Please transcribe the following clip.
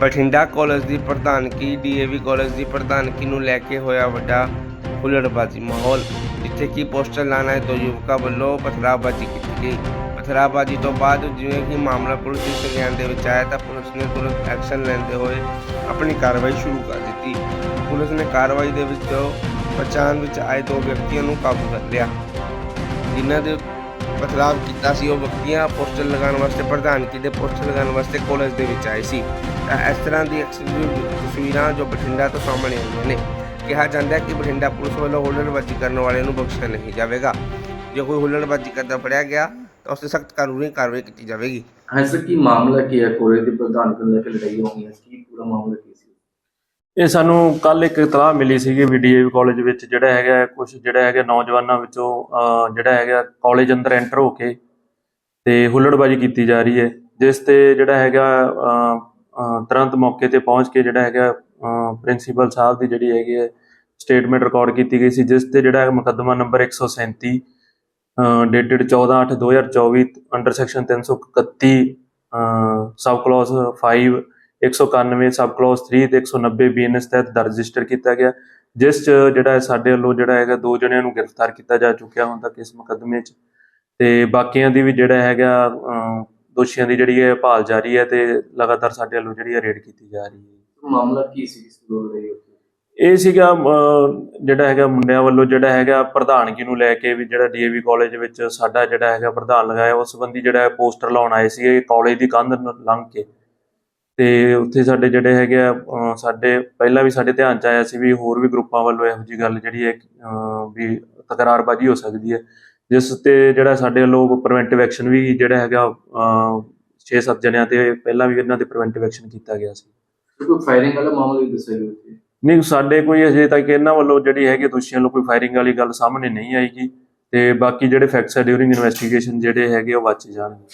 Bathinda college ਦੀ ਪ੍ਰਧਾਨਗੀ, DAV college ਦੀ ਪ੍ਰਧਾਨਗੀ ਨੂੰ ਲੈ ਕੇ ਹੋਇਆ ਵੱਡਾ ਹੁਲੜਬਾਜ਼ੀ ਮਾਹੌਲ। ਜਿੱਥੇ ਕਿ ਪੋਸਟਰ ਲਾਣਾ ਹੈ ਤੋਂ ਯੁਵਕਾਂ ਵੱਲੋਂ ਪਥਰਾਬਾਜ਼ੀ ਕੀਤੀ ਗਈ। ਪਥਰਾਬਾਜ਼ੀ ਤੋਂ ਬਾਅਦ ਜਿਵੇਂ ਕਿ ਮਾਮਲਾ ਪੁਲਿਸ ਦੇ ਸੰਗਿਆਨ ਦੇ ਵਿੱਚ ਆਇਆ ਤਾਂ ਪੁਲਿਸ ਨੇ ਤੁਰੰਤ ਐਕਸ਼ਨ ਲੈਂਦੇ ਹੋਏ ਆਪਣੀ ਕਾਰਵਾਈ ਸ਼ੁਰੂ ਕਰ ਦਿੱਤੀ। ਪੁਲਿਸ ਨੇ ਕਾਰਵਾਈ ਦੇ ਵਿੱਚ ਪਛਾਣ ਵਿੱਚ ਆਏ ਦੋ ਵਿਅਕਤੀਆਂ ਨੂੰ ਕਾਬੂ ਕਰ ਲਿਆ। ਜਿਨ੍ਹਾਂ ਦੇ ਪਥਰਾਵ ਕੀਤਾ ਸੀ, ਉਹ ਵਿਅਕਤੀਆਂ ਪੋਸਟਰ ਲਗਾਉਣ ਵਾਸਤੇ, ਪ੍ਰਧਾਨਗੀ ਦੇ ਪੋਸਟਰ ਲਗਾਉਣ ਵਾਸਤੇ ਕਾਲਜ ਦੇ ਵਿੱਚ ਆਏ ਸੀ। ਇਸ ਤਰ੍ਹਾਂ ਦੀ ਐਕਸਕਲੂਸਿਵ ਤਸਵੀਰਾਂ ਜੋ ਬਠਿੰਡਾ ਤੋਂ ਸਾਹਮਣੇ ਆਈਆਂ ਨੇ ਕਿਹਾ ਜਾਂਦਾ ਹੈ ਕਿ ਬਠਿੰਡਾ ਪੁਲਿਸ ਵੱਲੋਂ ਹੁੱਲੜਬਾਜ਼ੀ ਕਰਨ ਵਾਲਿਆਂ ਨੂੰ ਬਖਸ਼ਿਆ ਨਹੀਂ ਜਾਵੇਗਾ। ਜੇ ਕੋਈ ਹੁੱਲੜਬਾਜ਼ੀ ਕਰਦਾ ਫੜਿਆ ਗਿਆ ਤਾਂ ਉਸ ਤੇ ਸਖਤ ਕਾਨੂੰਨੀ ਕਾਰਵਾਈ ਕੀਤੀ ਜਾਵੇਗੀ। ਹਾਂ ਸਰ ਕੀ ਮਾਮਲਾ ਕੀ ਹੈ? ਕੋਲੇ ਦੀ ਪ੍ਰਧਾਨ ਨੂੰ ਲੈ ਕੇ ਲੜਾਈ ਹੋਈ ਹੈ। ਕੀ ਪੂਰਾ ਮਾਮਲਾ ਕੀ ਸੀ? ਇਹ ਸਾਨੂੰ ਕੱਲ ਇੱਕ ਇਤਲਾਹ ਮਿਲੀ ਸੀਗੀ ਵੀਡੀਏਵੀ ਕਾਲਜ ਵਿੱਚ ਜਿਹੜਾ ਹੈਗਾ ਕੁਝ ਜਿਹੜਾ ਹੈਗਾ ਨੌਜਵਾਨਾਂ ਵਿੱਚੋਂ ਜਿਹੜਾ ਹੈਗਾ ਕਾਲਜ ਅੰਦਰ ਐਂਟਰ ਹੋ ਕੇ ਤੇ ਹੁੱਲੜਬਾਜ਼ੀ ਕੀਤੀ ਜਾ ਰਹੀ ਹੈ ਜਿਸ ਤੇ ਜਿਹੜਾ ਹੈਗਾ ਤੁਰੰਤ ਮੌਕੇ ਤੇ ਪਹੁੰਚ ਕੇ ਜਿਹੜਾ ਹੈਗਾ ਪ੍ਰਿੰਸੀਪਲ ਸਾਹਿਬ ਦੀ ਜਿਹੜੀ ਹੈਗੀ ਹੈ ਸਟੇਟਮੈਂਟ ਰਿਕਾਰਡ ਕੀਤੀ ਗਈ ਸੀ, ਜਿਸ ਤੇ ਜਿਹੜਾ ਮੁਕੱਦਮਾ number 137 dated 14/8/2024 under section 331 sub clause 5 191 sub clause 3 ਤੇ 190 ਬੀਐਨਐਸ ਤਹਿਤ ਦਰਜ ਰਜਿਸਟਰ ਕੀਤਾ ਗਿਆ, ਜਿਸ ਚ ਜਿਹੜਾ ਸਾਡੇ ਵੱਲੋਂ ਜਿਹੜਾ ਹੈਗਾ ਦੋ ਜਣਿਆਂ ਨੂੰ ਗ੍ਰਿਫਤਾਰ ਕੀਤਾ ਜਾ ਚੁੱਕਿਆ ਹੁਣ ਤੱਕ ਇਸ ਮੁਕੱਦਮੇ 'ਚ। ਤੇ ਬਾਕੀਆਂ ਦੀ ਵੀ ਜਿਹੜਾ ਹੈਗਾ ਦੋਸ਼ੀਆਂ ਦੀ ਜਿਹੜੀ ਹੈ ਭਾਲ ਜਾਰੀ ਹੈ ਤੇ ਲਗਾਤਾਰ ਸਾਡੇ ਵੱਲੋਂ ਜਿਹੜੀ ਹੈ ਰੇਡ ਕੀਤੀ ਜਾ ਰਹੀ ਹੈ। ਮਾਮਲਾ ਕੀ ਸੀ ਇਸ ਲੜਾਈ ਹੋਈ ਇਹ ਸੀਗਾ ਜਿਹੜਾ ਹੈਗਾ ਮੁੰਡਿਆਂ ਵੱਲੋਂ ਜਿਹੜਾ ਹੈਗਾ ਪ੍ਰਧਾਨਗੀ ਨੂੰ ਲੈ ਕੇ ਵੀ ਜਿਹੜਾ ਡੀਏਵੀ ਕਾਲਜ ਵਿੱਚ ਸਾਡਾ ਜਿਹੜਾ ਹੈਗਾ ਪ੍ਰਧਾਨ ਲਗਾਇਆ ਉਸ ਸੰਬੰਧੀ ਜਿਹੜਾ ਪੋਸਟਰ ਲਾਉਣ ਆਏ ਸੀਗੇ ਕਾਲਜ ਦੀ ਕੰਧ ਨੂੰ ਲੰਘ ਕੇ। ਤੇ ਉੱਥੇ ਸਾਡੇ ਜਿਹੜੇ ਹੈਗੇ ਆ ਸਾਡੇ ਪਹਿਲਾਂ ਵੀ ਸਾਡੇ ਧਿਆਨ ਚ ਆਇਆ ਸੀ ਵੀ ਹੋਰ ਵੀ ਗਰੁੱਪਾਂ ਵੱਲੋਂ ਇਹੋ ਜੀ ਗੱਲ ਜਿਹੜੀ ਹੈ ਵੀ ਤਕਰਾਰਬਾਜ਼ੀ ਹੋ ਸਕਦੀ ਹੈ। ਜਿਸ ਤੇ ਜਿਹੜਾ ਸਾਡੇ ਵੱਲੋਂ ਪ੍ਰੀਵੈਂਟਿਵ ਐਕਸ਼ਨ ਵੀ ਜਿਹੜਾ ਹੈਗਾ 6-7 ਜਣਿਆਂ ਤੇ ਪਹਿਲਾਂ ਵੀ ਇਹਨਾਂ ਤੇ ਪ੍ਰੀਵੈਂਟਿਵ ਐਕਸ਼ਨ ਕੀਤਾ ਗਿਆ ਸੀ। ਕੋਈ ਫਾਇਰਿੰਗ ਵਾਲਾ ਮਾਮਲਾ ਵੀ ਦੱਸਿਆ ਗਿਆ ਸੀ ਨਹੀਂ ਸਾਡੇ ਕੋਈ ਅਜੇ ਤੱਕ ਇਹਨਾਂ ਵੱਲੋਂ ਜਿਹੜੀ ਹੈਗੀ ਦੋਸ਼ੀਆਂ ਵੱਲੋਂ ਕੋਈ ਫਾਇਰਿੰਗ ਵਾਲੀ ਗੱਲ ਸਾਹਮਣੇ ਨਹੀਂ ਆਈਗੀ ਤੇ ਬਾਕੀ ਜਿਹੜੇ ਫੈਕਟਸ ਹੈ ਡਿਊਰਿੰਗ ਇਨਵੈਸਟੀਗੇਸ਼ਨ ਜਿਹੜੇ ਹੈਗੇ ਉਹ ਵਾਚੇ ਜਾਣਗੇ।